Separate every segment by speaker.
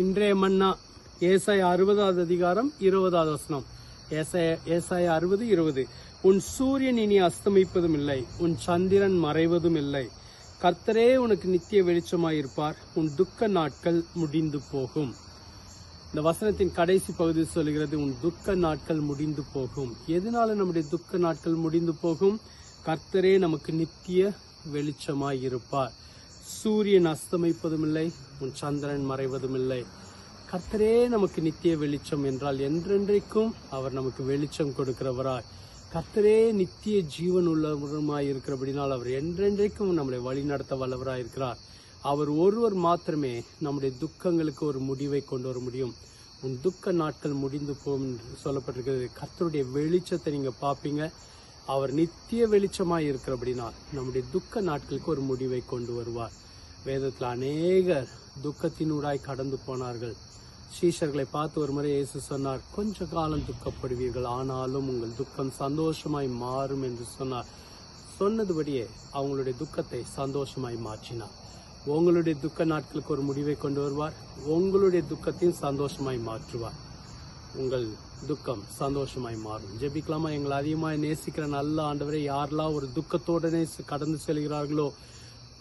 Speaker 1: இன்றைய மன்னா ஏசாய அறுபதாவது அதிகாரம் இருபதாவது வசனம். ஏசாய ஏசாய அறுபது இருபது. உன் சூரியன் இனி அஸ்தமிப்பதும் இல்லை உன் சந்திரன் மறைவதும் இல்லை. கர்த்தரே உனக்கு நித்திய வெளிச்சமாயிருப்பார் உன் துக்க நாட்கள் முடிந்து போகும். இந்த வசனத்தின் கடைசி பகுதி சொல்கிறது உன் துக்க நாட்கள் முடிந்து போகும். எதனால நம்முடைய துக்க நாட்கள் முடிந்து போகும்? கர்த்தரே நமக்கு நித்திய வெளிச்சமாய் இருப்பார் சூரியன் அஸ்தமிப்பதும் இல்லை உன் சந்திரன் மறைவதும் இல்லை கர்த்தரே நமக்கு நித்திய வெளிச்சம் என்றால் என்றென்றைக்கும் அவர் நமக்கு வெளிச்சம் கொடுக்கிறவராய். கர்த்தரே நித்திய ஜீவன் உள்ளவருமாய் இருக்கிறபடினால் அவர் என்றென்றைக்கும் நம்மளை வழி நடத்த வல்லவராய் இருக்கிறார். அவர் ஒருவர் மாத்திரமே நம்முடைய துக்கங்களுக்கு ஒரு முடிவை கொண்டு வர முடியும். உன் துக்க நாட்கள் முடிந்து போகும் என்று சொல்லப்பட்டிருக்கிறது. கர்த்தருடைய வெளிச்சத்தை நீங்க பார்ப்பீங்க. அவர் நித்திய வெளிச்சமாய் இருக்கிறபடினால் நம்முடைய துக்க நாட்களுக்கு ஒரு முடிவை கொண்டு வருவார். வேதத்தில் அநேகர் துக்கத்தினூடாய் கடந்து போனார்கள். சீஷர்களை பார்த்து ஒரு முறை இயேசு சொன்னார் கொஞ்ச காலம் துக்கப்படுவீர்கள் ஆனாலும் உங்கள் துக்கம் சந்தோஷமாய் மாறும் என்று சொன்னார். சொன்னதுபடியே அவங்களுடைய துக்கத்தை சந்தோஷமாய் மாற்றினார். உங்களுடைய துக்க நாட்களுக்கு ஒரு முடிவை கொண்டு வருவார் உங்களுடைய துக்கத்தையும் சந்தோஷமாய் மாற்றுவார். உங்கள் துக்கம் சந்தோஷமாய் மாறும். ஜெபிக்கலாமா? எங்களை அதிகமாக நேசிக்கிற நல்ல ஆண்டவரை யாரெல்லாம் ஒரு துக்கத்தோடனே கடந்து செல்கிறார்களோ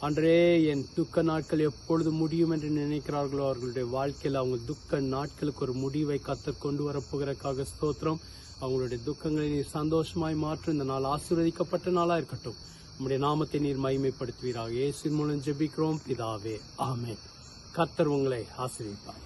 Speaker 1: அன்றே என் துக்க நாட்கள் எப்பொழுது முடியும் என்று நினைக்கிறார்களோ அவர்களுடைய வாழ்க்கையில் அவங்க துக்க நாட்களுக்கு ஒரு முடிவை கத்தர் கொண்டு வரப்போகிறக்காக ஸ்தோத்திரம். அவங்களுடைய துக்கங்களை நீர் சந்தோஷமாய் மாற்றும் இந்த நாள் ஆசீர்வதிக்கப்பட்ட நாளா இருக்கட்டும். நம்முடைய நாமத்தை நீர் மகிமைப்படுத்துவீராக. இயேசு மூலம் ஜெபிக்கிறோம். பிதாவே ஆமே கத்தர் உங்களை ஆசீர்வதிப்பார்.